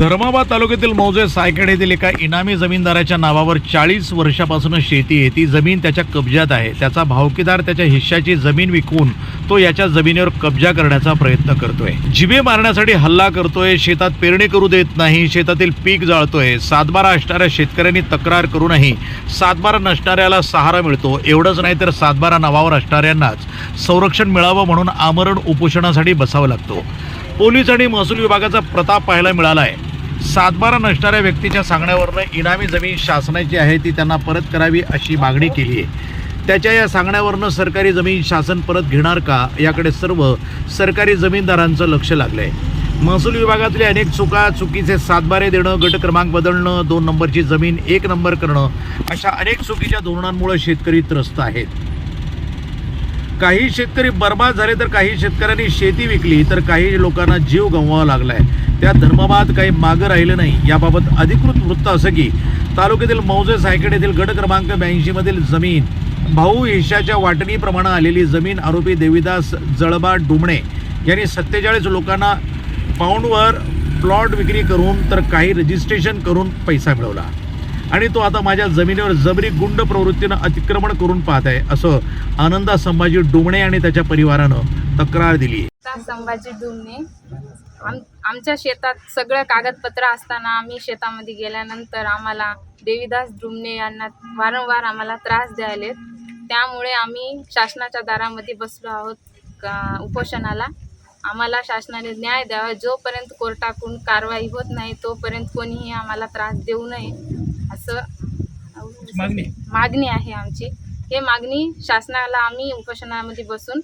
धर्माबाद तालुक्यातील मौजे सायखेड येथील एका इनामी जमीनदाराच्या नावावर चाळीस वर्षापासून शेती आहे. ती जमीन त्याच्या कब्जात आहे. त्याचा भावकीदार त्याच्या हिश्श्याची जमीन विकून तो याच्या जमिनीवर कब्जा करण्याचा प्रयत्न करतोय. जिबे मारण्यासाठी हल्ला करतोय. शेतात पेरणी करू देत नाही. शेतातील पीक जाळतोय. सातबारा असणाऱ्या शेतकऱ्यांनी तक्रार करूनही सातबारा नसणाऱ्याला सहारा मिळतो. एवढंच नाही तर सातबारा नावावर असणाऱ्यांनाच संरक्षण मिळावं म्हणून आमरण उपोषणासाठी बसावं लागतो. पोलीस आणि महसूल विभागाचा प्रताप पाहायला मिळाला आहे सातबारा नसणाऱ्या व्यक्तीच्या सांगण्यावरनं इनामी जमीन शासनाची आहे ती त्यांना परत करावी अशी मागणी केली आहे. त्याच्या या सांगण्यावरनं सरकारी जमीन शासन परत घेणार का याकडे सर्व सरकारी जमीनदारांचं लक्ष लागलं आहे महसूल विभागातले अनेक चुका चुकीचे सातबारे देणं गट क्रमांक बदलणं दोन नंबरची जमीन एक नंबर करणं अशा अनेक चुकीच्या धोरणांमुळे शेतकरी त्रस्त आहेत. काही शेतकरी बर्बाद झाले तर काही शेतकऱ्यांनी शेती विकली तर काही लोकांना जीव गमवावा लागला आहे त्या धर्माबाद काही मागं राहिलं नाही. याबाबत अधिकृत वृत्त असं की तालुक्यातील मौजे सायकड येथील गट क्रमांक ब्याऐंशी मधील जमीन भाऊ ईशाच्या वाटणीप्रमाणे आलेली जमीन आरोपी देवीदास जळबा डुमणे यांनी सत्तेचाळीस लोकांना पाऊंडवर प्लॉट विक्री करून तर काही रजिस्ट्रेशन करून पैसा मिळवला. आणि तो आता माझ्या जमिनीवर जबरी गुंड प्रवृत्तीनं अतिक्रमण करून पाहत आहे असं आनंदा संभाजी डुमणे आणि त्याच्या परिवारानं तक्रार दिली. संभाजी डुमणे. आम आमच्या शेतात सगळं कागदपत्र असताना आम्ही शेतामध्ये गेल्यानंतर आम्हाला देवीदास डुमणे यांना वारंवार आम्हाला त्रास द्यायलेत. त्यामुळे आम्ही शासनाच्या दारामध्ये बसलो आहोत का उपोषणाला. आम्हाला शासनाने न्याय द्यावा. जोपर्यंत कोर्टाकडून कारवाई होत नाही तोपर्यंत कोणीही आम्हाला त्रास देऊ नये असं मागणी आहे आमची. हे मागणी शासनाला आम्ही उपोषणामध्ये बसून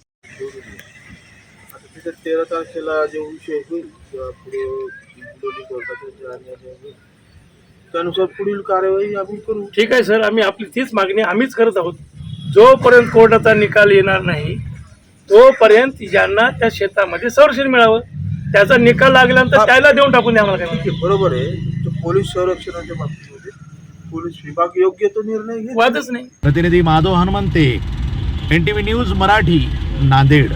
तिथे तेरा तारखेला जो विषय होईल किंवा पुढं दोन्ही कोर्टाचे आणि आणि- त्यानुसार पुढील कार्यवाही आम्ही करू. ठीक आहे सर. आम्ही आपली तीच मागणी आम्हीच करत आहोत. जोपर्यंत कोर्टाचा निकाल येणार नाही तोपर्यंत यांना त्या शेतामध्ये संरक्षण मिळावं त्याचा निकाल लागल्यानंतर त्याला देऊन टाकून द्या आम्हाला काय बरोबर आहे. तो पोलीस संरक्षणाच्या बाबतीमध्ये. पोलीस विभाग योग्य तो निर्णय वादच नाही. प्रतिनिधी Madhav Hanumante N T V news Marathi Nanded.